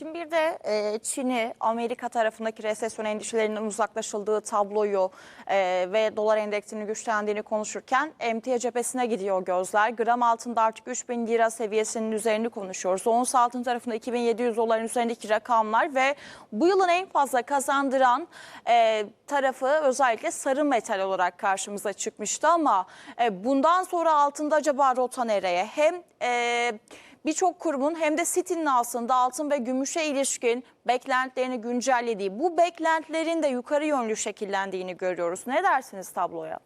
Şimdi bir de e, Çin'i Amerika tarafındaki resesyon endişelerinin uzaklaşıldığı tabloyu e, ve dolar endeksinin güçlendiğini konuşurken emtia cephesine gidiyor gözler. Gram altında artık 3000 lira seviyesinin üzerini konuşuyoruz. Ons altın tarafında 2700 doların üzerindeki rakamlar ve bu yılın en fazla kazandıran e, tarafı özellikle sarı metal olarak karşımıza çıkmıştı ama e, bundan sonra altında acaba rota nereye? Hem e, birçok kurumun hem de City'nin aslında altın ve gümüşe ilişkin beklentilerini güncellediği, bu beklentilerin de yukarı yönlü şekillendiğini görüyoruz. Ne dersiniz tabloya?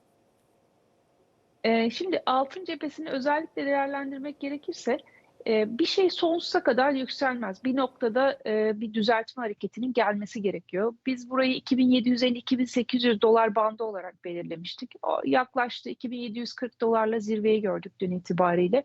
Ee, Şimdi altın cephesini özellikle değerlendirmek gerekirse e, bir şey sonsuza kadar yükselmez. Bir noktada e, bir düzeltme hareketinin gelmesi gerekiyor. Biz burayı 2750-2800 dolar bandı olarak belirlemiştik. O yaklaştı 2740 dolarla zirveyi gördük dün itibariyle.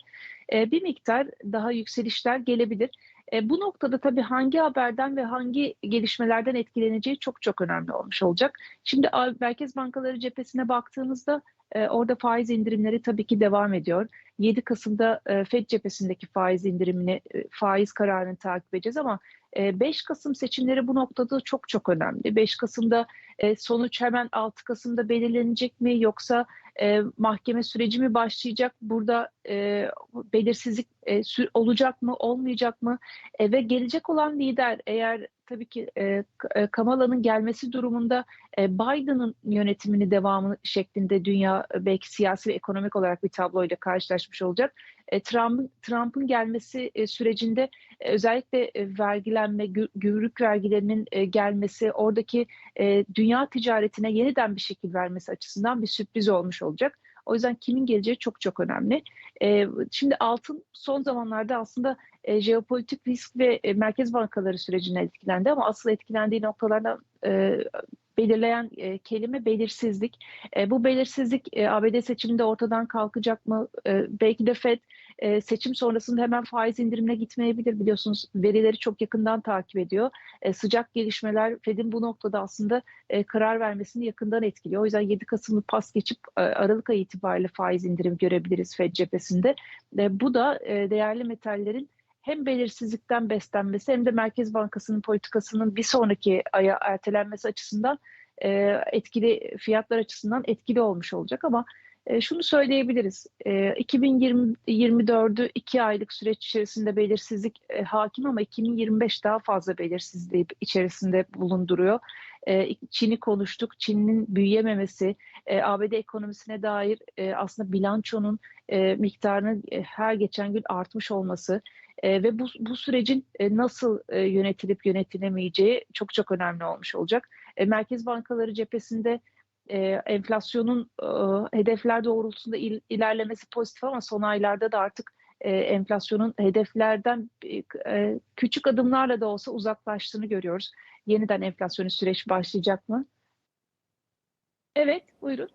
E, Bir miktar daha yükselişler gelebilir. E, Bu noktada tabii hangi haberden ve hangi gelişmelerden etkileneceği çok çok önemli olmuş olacak. Şimdi merkez bankaları cephesine baktığımızda e, orada faiz indirimleri tabii ki devam ediyor. 7 Kasım'da e, FED cephesindeki faiz indirimini, faiz kararını takip edeceğiz ama e, 5 Kasım seçimleri bu noktada çok çok önemli. 5 Kasım'da sonuç hemen 6 Kasım'da belirlenecek mi yoksa mahkeme süreci mi başlayacak? Burada belirsizlik olacak mı, olmayacak mı? Ve gelecek olan lider eğer tabii ki Kamala'nın gelmesi durumunda e, Biden'ın yönetimini devamı şeklinde dünya belki siyasi ve ekonomik olarak bir tabloyla karşılaşmış olacak. E, Trump'ın Trump'ın gelmesi sürecinde özellikle e, vergilenme, gü- gümrük vergilerinin e, gelmesi, oradaki e, dünya ticaretine yeniden bir şekil vermesi açısından bir sürpriz olmuş olacak. O yüzden kimin geleceği çok çok önemli. Şimdi altın son zamanlarda aslında jeopolitik risk ve merkez bankaları sürecine etkilendi ama asıl etkilendiği noktalardan belirleyen e, kelime belirsizlik. E, bu belirsizlik e, ABD seçiminde ortadan kalkacak mı? E, belki de FED e, seçim sonrasında hemen faiz indirimine gitmeyebilir. Biliyorsunuz verileri çok yakından takip ediyor. E, sıcak gelişmeler FED'in bu noktada aslında e, karar vermesini yakından etkiliyor. O yüzden 7 Kasım'ı pas geçip e, Aralık ayı itibariyle faiz indirimi görebiliriz FED cephesinde. E, bu da e, değerli metallerin hem belirsizlikten beslenmesi hem de Merkez Bankası'nın politikasının bir sonraki aya ertelenmesi açısından e, etkili fiyatlar açısından etkili olmuş olacak ama e, şunu söyleyebiliriz. E, 2024'ü iki aylık süreç içerisinde belirsizlik e, hakim ama 2025 daha fazla belirsizliği içerisinde bulunduruyor. E, Çin'i konuştuk. Çin'in büyüyememesi, e, ABD ekonomisine dair e, aslında bilançonun e, miktarının her geçen gün artmış olması ve bu, bu sürecin nasıl yönetilip yönetilemeyeceği çok çok önemli olmuş olacak. Merkez bankaları cephesinde enflasyonun hedefler doğrultusunda il, ilerlemesi pozitif ama son aylarda da artık e, enflasyonun hedeflerden e, e, küçük adımlarla da olsa uzaklaştığını görüyoruz. Yeniden enflasyonist süreç başlayacak mı? Evet, buyurun.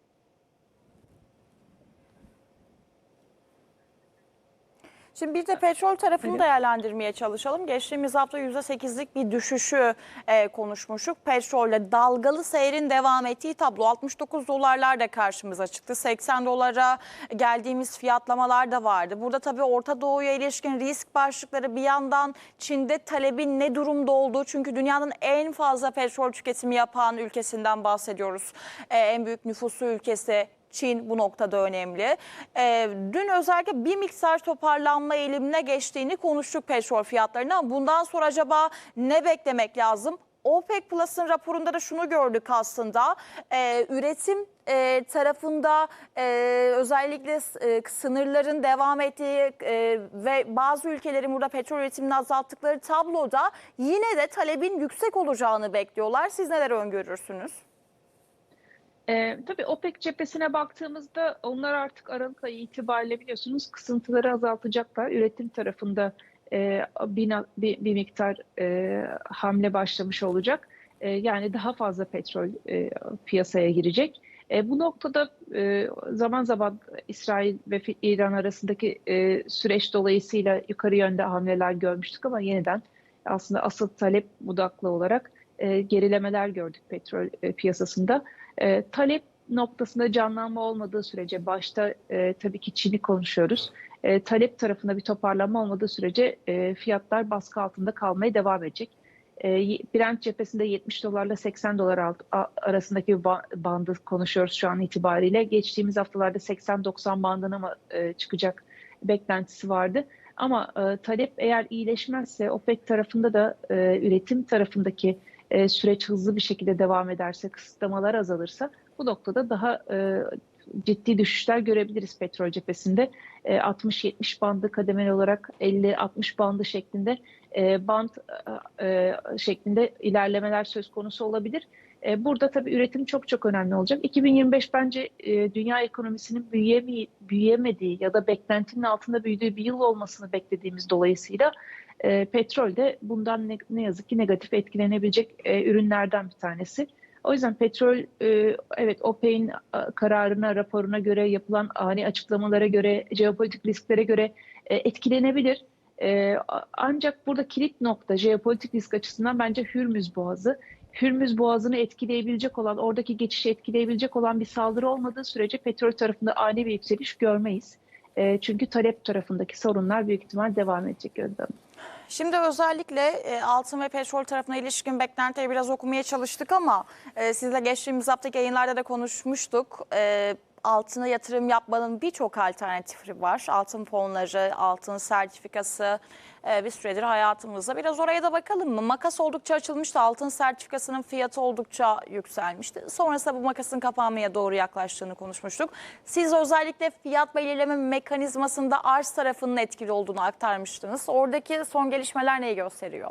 Şimdi bir de petrol tarafını değerlendirmeye çalışalım. Geçtiğimiz hafta %8'lik bir düşüşü e, konuşmuştuk. Petrolle dalgalı seyrin devam ettiği tablo 69 dolarlar da karşımıza çıktı. 80 dolara geldiğimiz fiyatlamalar da vardı. Burada tabii Orta Doğu'ya ilişkin risk başlıkları bir yandan Çin'de talebin ne durumda olduğu. Çünkü dünyanın en fazla petrol tüketimi yapan ülkesinden bahsediyoruz. E, en büyük nüfusu ülkesi Çin bu noktada önemli. Ee, dün özellikle bir miktar toparlanma eğilimine geçtiğini konuştuk petrol fiyatlarına. Bundan sonra acaba ne beklemek lazım? OPEC Plus'ın raporunda da şunu gördük aslında. Ee, üretim e, tarafında e, özellikle e, sınırların devam ettiği e, ve bazı ülkelerin burada petrol üretimini azalttıkları tabloda yine de talebin yüksek olacağını bekliyorlar. Siz neler öngörürsünüz? Ee, tabii OPEC cephesine baktığımızda onlar artık Aralık ayı itibariyle biliyorsunuz kısıntıları azaltacaklar. Üretim tarafında e, bir, bir, bir miktar e, hamle başlamış olacak. E, yani daha fazla petrol e, piyasaya girecek. E, bu noktada e, zaman zaman İsrail ve İran arasındaki e, süreç dolayısıyla yukarı yönde hamleler görmüştük ama yeniden aslında asıl talep budaklı olarak e, gerilemeler gördük petrol e, piyasasında. E, talep noktasında canlanma olmadığı sürece başta e, tabii ki Çin'i konuşuyoruz. E, talep tarafında bir toparlanma olmadığı sürece e, fiyatlar baskı altında kalmaya devam edecek. E, Brent cephesinde 70 dolarla 80 dolar alt, a- arasındaki bandı konuşuyoruz şu an itibariyle. Geçtiğimiz haftalarda 80-90 bandına mı e, çıkacak beklentisi vardı. Ama e, talep eğer iyileşmezse OPEC tarafında da e, üretim tarafındaki e, süreç hızlı bir şekilde devam ederse, kısıtlamalar azalırsa bu noktada daha e, ciddi düşüşler görebiliriz petrol cephesinde. E, 60-70 bandı kademeli olarak 50-60 bandı şeklinde e, band e, e, şeklinde ilerlemeler söz konusu olabilir. E, burada tabii üretim çok çok önemli olacak. 2025 bence e, dünya ekonomisinin büyüyeme, büyüyemediği ya da beklentinin altında büyüdüğü bir yıl olmasını beklediğimiz dolayısıyla e, petrol de bundan ne, ne yazık ki negatif etkilenebilecek ürünlerden bir tanesi. O yüzden petrol evet OPEC'in kararına, raporuna göre yapılan ani açıklamalara göre, jeopolitik risklere göre etkilenebilir. Ancak burada kilit nokta jeopolitik risk açısından bence Hürmüz Boğazı. Hürmüz Boğazı'nı etkileyebilecek olan, oradaki geçişi etkileyebilecek olan bir saldırı olmadığı sürece petrol tarafında ani bir yükseliş görmeyiz. E, çünkü talep tarafındaki sorunlar büyük ihtimal devam edecek Hanım. Şimdi özellikle e, altın ve petrol tarafına ilişkin beklentileri biraz okumaya çalıştık ama e, sizle geçtiğimiz haftaki yayınlarda da konuşmuştuk. E, altına yatırım yapmanın birçok alternatifi var. Altın fonları, altın sertifikası e, bir süredir hayatımızda. Biraz oraya da bakalım mı? Makas oldukça açılmıştı. Altın sertifikasının fiyatı oldukça yükselmişti. Sonrasında bu makasın kapanmaya doğru yaklaştığını konuşmuştuk. Siz özellikle fiyat belirleme mekanizmasında arz tarafının etkili olduğunu aktarmıştınız. Oradaki son gelişmeler neyi gösteriyor?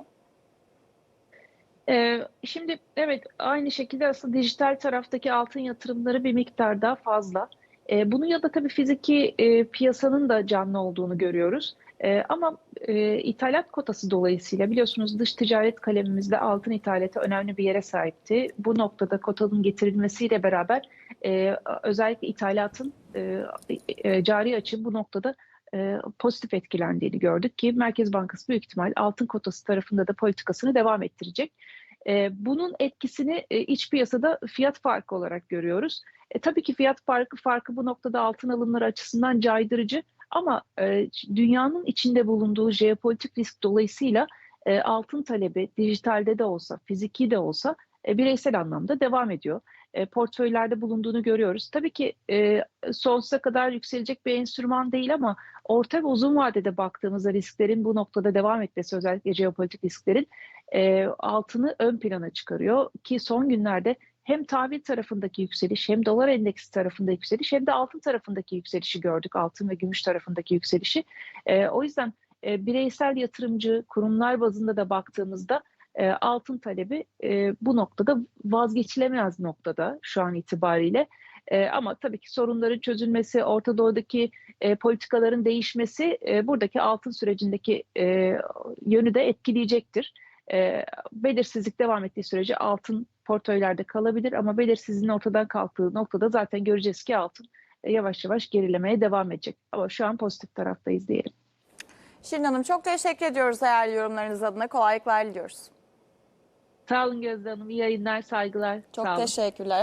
Ee, şimdi evet aynı şekilde aslında dijital taraftaki altın yatırımları bir miktar daha fazla. Ee, bunun ya da tabii fiziki e, piyasanın da canlı olduğunu görüyoruz. Ee, ama e, ithalat kotası dolayısıyla biliyorsunuz dış ticaret kalemimizde altın ithalatı önemli bir yere sahipti. Bu noktada kotanın getirilmesiyle beraber e, özellikle ithalatın e, e, cari açı bu noktada e, pozitif etkilendiğini gördük ki Merkez Bankası büyük ihtimal altın kotası tarafında da politikasını devam ettirecek. E, bunun etkisini e, iç piyasada fiyat farkı olarak görüyoruz. E, tabii ki fiyat farkı farkı bu noktada altın alımları açısından caydırıcı ama e, dünyanın içinde bulunduğu jeopolitik risk dolayısıyla e, altın talebi dijitalde de olsa, fiziki de olsa e, bireysel anlamda devam ediyor. E, portföylerde bulunduğunu görüyoruz. Tabii ki e, sonsuza kadar yükselecek bir enstrüman değil ama orta ve uzun vadede baktığımızda risklerin bu noktada devam etmesi özellikle jeopolitik risklerin e, altını ön plana çıkarıyor ki son günlerde hem tahvil tarafındaki yükseliş hem dolar endeksi tarafında yükseliş hem de altın tarafındaki yükselişi gördük. Altın ve gümüş tarafındaki yükselişi. E, o yüzden e, bireysel yatırımcı kurumlar bazında da baktığımızda e, altın talebi e, bu noktada vazgeçilemez noktada şu an itibariyle. E, ama tabii ki sorunların çözülmesi, Orta Doğu'daki e, politikaların değişmesi e, buradaki altın sürecindeki e, yönü de etkileyecektir. E, belirsizlik devam ettiği sürece altın portföylerde kalabilir ama belirsizliğin ortadan kalktığı noktada zaten göreceğiz ki altın e, yavaş yavaş gerilemeye devam edecek. Ama şu an pozitif taraftayız diyelim. Şirin Hanım çok teşekkür ediyoruz değerli yorumlarınız adına. Kolaylıklar diliyoruz. Sağ olun Gözde Hanım. İyi yayınlar, saygılar. Çok Sağ olun. teşekkürler.